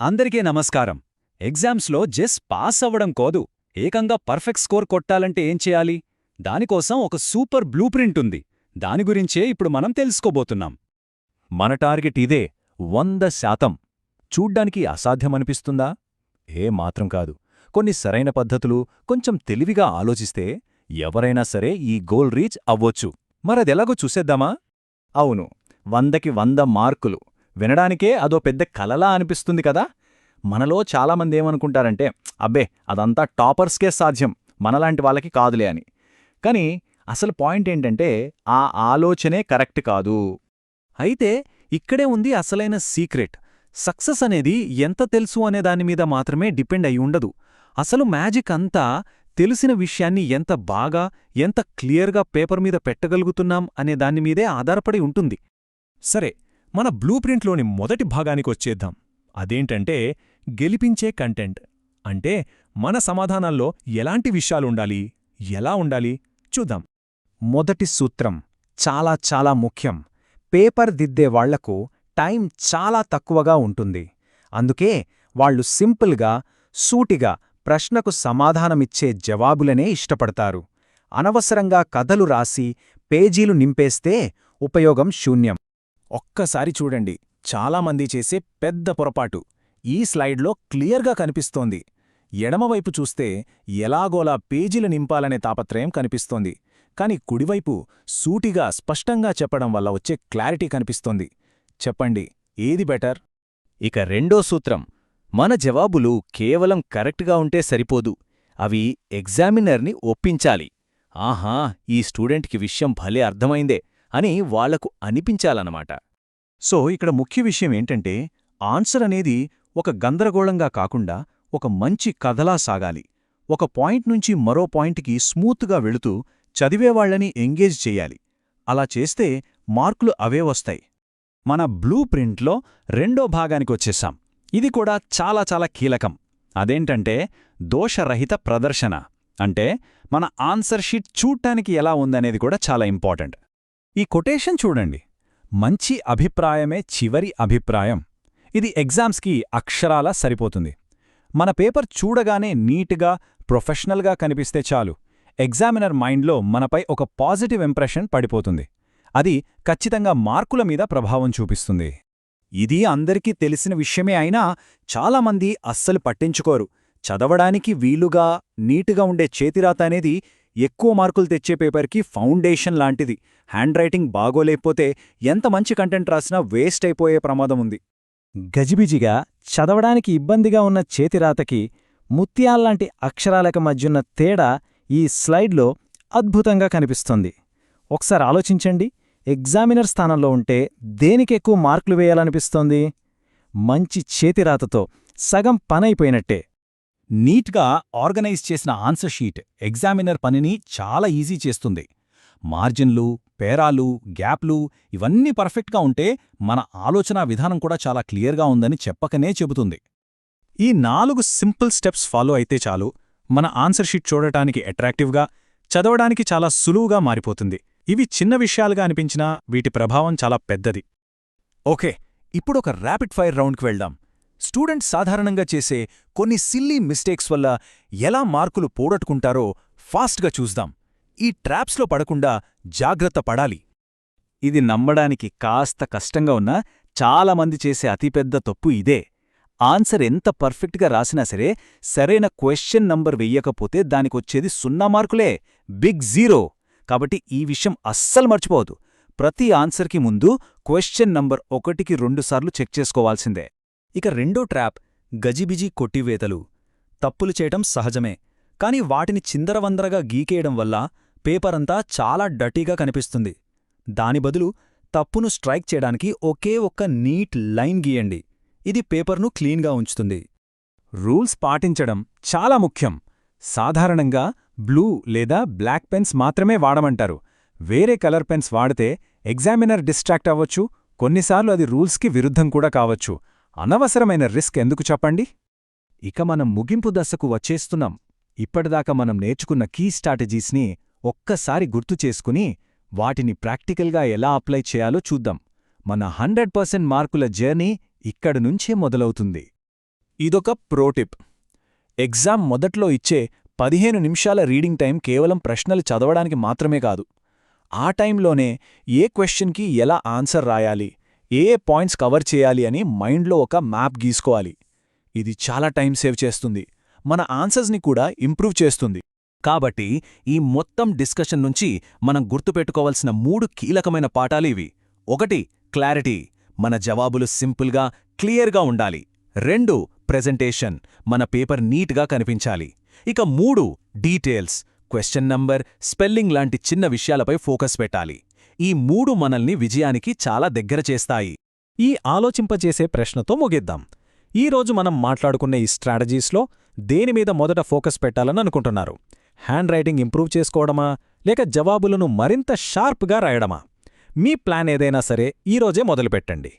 అందరికీ నమస్కారం. ఎగ్జామ్స్లో జస్ట్ పాస్ అవ్వడం కోదు ఏకంగా పర్ఫెక్ట్ స్కోర్ కొట్టాలంటే ఏం చేయాలి? దానికోసం ఒక సూపర్ బ్లూ ప్రింట్ ఉంది. దాని గురించే ఇప్పుడు మనం తెలుసుకోబోతున్నాం. మన టార్గెట్ ఇదే వంద శాతం. చూడ్డానికి అసాధ్యమనిపిస్తుందా? ఏ మాత్రం కాదు. కొన్ని సరైన పద్ధతులు కొంచెం తెలివిగా ఆలోచిస్తే ఎవరైనా సరే ఈ గోల్ రీచ్ అవ్వొచ్చు. మరదెలాగో చూసేద్దామా? అవును వందకి వంద మార్కులు. వినడానికే అదో పెద్ద కలలా అనిపిస్తుంది కదా. మనలో చాలామంది ఏమనుకుంటారంటే అబ్బే అదంతా టాపర్స్కే సాధ్యం మనలాంటి వాళ్ళకి కాదులే అని. కానీ అసలు పాయింట్ ఏంటంటే ఆ ఆలోచనే కరెక్ట్ కాదు. అయితే ఇక్కడే ఉంది అసలైన సీక్రెట్. సక్సెస్ అనేది ఎంత తెలుసు అనే దానిమీద మాత్రమే డిపెండ్ అయి ఉండదు. అసలు మ్యాజిక్ అంతా తెలిసిన విషయాన్ని ఎంత బాగా ఎంత క్లియర్గా పేపర్ మీద పెట్టగలుగుతున్నాం అనే దానిమీదే ఆధారపడి ఉంటుంది. సరే మన బ్లూ ప్రింట్లోని మొదటి భాగానికొచ్చేద్దాం అదేంటంటే గెలిపించే కంటెంట్. అంటే మన సమాధానాల్లో ఎలాంటి విషయాలుండాలి? ఎలా ఉండాలి? చూద్దాం. మొదటి సూత్రం చాలా చాలా ముఖ్యం. పేపర్ దిద్దే వాళ్ళకు టైం చాలా తక్కువగా ఉంటుంది. అందుకే వాళ్ళు సింపుల్గా సూటిగా ప్రశ్నకు సమాధానమిచ్చే జవాబులనే ఇష్టపడతారు. అనవసరంగా కథలు రాసి పేజీలు నింపేస్తే ఉపయోగం శూన్యం. ఒక్కసారి చూడండి. చాలామంది చేసే పెద్ద పొరపాటు. ఈ స్లైడ్లో క్లియర్గా కనిపిస్తోంది. ఎడమవైపు చూస్తే ఎలాగోలా పేజీలు నింపాలనే తాపత్రయం కనిపిస్తోంది. కాని కుడివైపు సూటిగా స్పష్టంగా చెప్పడం వల్ల వచ్చే క్లారిటీ కనిపిస్తోంది. చెప్పండి ఏది బెటర్? ఇక రెండో సూత్రం. మన జవాబులు కేవలం కరెక్ట్గా ఉంటే సరిపోదు. అవి ఎగ్జామినర్ని ఒప్పించాలి. ఆహా ఈ స్టూడెంట్కి విషయం భలే అర్థమైందే. అని వాళ్ళకు అనిపించాలన్నమాట. సో ఇక్కడ ముఖ్య విషయం ఏంటంటే ఆన్సర్ అనేది ఒక గందరగోళంగా కాకుండా ఒక మంచి కథలా సాగాలి. ఒక పాయింట్ నుంచి మరో పాయింట్కి స్మూత్గా వెళుతూ చదివేవాళ్ళని ఎంగేజ్ చెయ్యాలి అలా చేస్తే మార్కులు అవే వస్తాయి. మన బ్లూ ప్రింట్లో రెండో భాగానికొచ్చేసాం ఇది కూడా చాలా చాలా కీలకం. అదేంటంటే దోషరహిత ప్రదర్శన. అంటే మన ఆన్సర్ షీట్ చూడటానికి ఎలా ఉందనేది కూడా చాలా ఇంపార్టెంట్. ఈ కొటేషన్ చూడండి. మంచి అభిప్రాయమే చివరి అభిప్రాయం. ఇది ఎగ్జామ్స్కి అక్షరాలా సరిపోతుంది. మన పేపర్ చూడగానే నీట్గా ప్రొఫెషనల్గా కనిపిస్తే చాలు. ఎగ్జామినర్ మైండ్లో మనపై ఒక పాజిటివ్ ఇంప్రెషన్ పడిపోతుంది. అది ఖచ్చితంగా మార్కుల మీద ప్రభావం చూపిస్తుంది. ఇది అందరికీ తెలిసిన విషయమే అయినా చాలామంది అస్సలు పట్టించుకోరు. చదవడానికి వీలుగా నీటుగా ఉండే చేతిరాత అనేది ఎక్కువ మార్కులు తెచ్చే పేపర్కి ఫౌండేషన్ లాంటిది. హ్యాండ్ రైటింగ్ బాగోలేకపోతే ఎంత మంచి కంటెంట్ రాసినా వేస్ట్ అయిపోయే ప్రమాదం ఉంది. గజిబిజిగా చదవడానికి ఇబ్బందిగా ఉన్న చేతిరాతకి ముత్యాల్లాంటి అక్షరాలకు మధ్యున్న తేడా ఈ స్లైడ్లో అద్భుతంగా కనిపిస్తుంది. ఒకసారి ఆలోచించండి ఎగ్జామినర్ స్థానంలో ఉంటే దేనికెక్కువ మార్కులు వేయాలనిపిస్తోంది? మంచి చేతిరాతతో సగం పనైపోయినట్టే. నీట్గా ఆర్గనైజ్ చేసిన ఆన్సర్ షీట్ ఎగ్జామినర్ పనిని చాలా ఈజీ చేస్తుంది. మార్జిన్లు పేరాలు గ్యాప్లు ఇవన్నీ పర్ఫెక్ట్గా ఉంటే మన ఆలోచనా విధానం కూడా చాలా క్లియర్గా ఉందని చెప్పకనే చెబుతుంది. ఈ నాలుగు సింపుల్ స్టెప్స్ ఫాలో అయితే చాలు. మన ఆన్సర్ షీట్ చూడటానికి అట్రాక్టివ్గా చదవడానికి చాలా సులువుగా మారిపోతుంది. ఇవి చిన్న విషయాలుగా అనిపించినా వీటి ప్రభావం చాలా పెద్దది. ఓకే ఇప్పుడు ఒక ర్యాపిడ్ ఫైర్ రౌండ్కి వెళ్దాం. స్టూడెంట్స్ సాధారణంగా చేసే కొన్ని సిల్లీ మిస్టేక్స్ వల్ల ఎలా మార్కులు పోగొట్టుకుంటారో ఫాస్ట్గా చూద్దాం. ఈ ట్రాప్స్లో పడకుండా జాగ్రత్త పడాలి. ఇది నమ్మడానికి కాస్త కష్టంగా ఉన్నా చాలామంది చేసే అతిపెద్ద తప్పు ఇదే. ఆన్సర్ ఎంత పర్ఫెక్ట్గా రాసినా సరే సరైన క్వశ్చన్ నంబర్ వెయ్యకపోతే దానికొచ్చేది సున్నా మార్కులే బిగ్ జీరో. కాబట్టి ఈ విషయం అస్సలు మర్చిపోవద్దు. ప్రతి ఆన్సర్కి ముందు క్వశ్చన్ నంబర్ ఒకటికి రెండుసార్లు చెక్ చేసుకోవాల్సిందే. ఇక రెండో ట్రాప్ గజిబిజి కొట్టివేతలు. తప్పులు చేయటం సహజమే కాని వాటిని చిందరవందరగా గీకేయడం వల్ల పేపరంతా చాలా డటీగా కనిపిస్తుంది. దాని బదులు తప్పును స్ట్రైక్ చేయడానికి ఒకే ఒక్క నీట్ లైన్ గీయండి. ఇది పేపర్ను క్లీన్గా ఉంచుతుంది. రూల్స్ పాటించడం చాలా ముఖ్యం. సాధారణంగా బ్లూ లేదా బ్లాక్ పెన్స్ మాత్రమే వాడమంటారు. వేరే కలర్ పెన్స్ వాడితే ఎగ్జామినర్ డిస్ట్రాక్ట్ అవ్వచ్చు. కొన్నిసార్లు అది రూల్స్కి విరుద్ధం కూడా కావచ్చు. అనవసరమైన రిస్క్ ఎందుకు చెప్పండి? ఇక మనం ముగింపు దశకు వచ్చేస్తున్నాం. ఇప్పటిదాకా మనం నేర్చుకున్న కీ స్ట్రాటజీస్ని ఒక్కసారి గుర్తు చేసుకుని వాటిని ప్రాక్టికల్గా ఎలా అప్లై చేయాలో చూద్దాం. మన హండ్రెడ్ పర్సెంట్ మార్కుల జర్నీ ఇక్కడి నుంచే మొదలవుతుంది. ఇదొక ప్రోటిప్ ఎగ్జామ్ మొదట్లో ఇచ్చే పదిహేను నిమిషాల రీడింగ్ టైం కేవలం ప్రశ్నలు చదవడానికి మాత్రమే కాదు. ఆ టైంలోనే ఏ క్వశ్చన్కి ఎలా ఆన్సర్ రాయాలి? ఏ ఏ పాయింట్స్ కవర్ చేయాలి అని మైండ్లో ఒక మ్యాప్ గీసుకోవాలి. ఇది చాలా టైం సేవ్ చేస్తుంది. మన ఆన్సర్స్ని కూడా ఇంప్రూవ్ చేస్తుంది. కాబట్టి ఈ మొత్తం డిస్కషన్ నుంచి మనం గుర్తుపెట్టుకోవలసిన మూడు కీలకమైన పాఠాలు ఇవి. ఒకటి క్లారిటీ. మన జవాబులు సింపుల్గా క్లియర్గా ఉండాలి. రెండు ప్రెజెంటేషన్. మన పేపర్ నీట్గా కనిపించాలి. ఇక మూడు డీటెయిల్స్. క్వశ్చన్ నంబర్ స్పెల్లింగ్ లాంటి చిన్న విషయాలపై ఫోకస్ పెట్టాలి. ఈ మూడు మనల్ని విజయానికి చాలా దగ్గర చేస్తాయి. ఈ ఆలోచింపచేసే ప్రశ్నతో ముగిద్దాం. ఈరోజు మనం మాట్లాడుకున్న ఈ స్ట్రాటజీస్లో దేనిమీద మొదట ఫోకస్ పెట్టాలని అనుకుంటున్నారు? హ్యాండ్ రైటింగ్ ఇంప్రూవ్ చేసుకోవడమా? లేక జవాబులను మరింత షార్ప్గా రాయడమా? మీ ప్లాన్ ఏదైనా సరే ఈరోజే మొదలుపెట్టండి.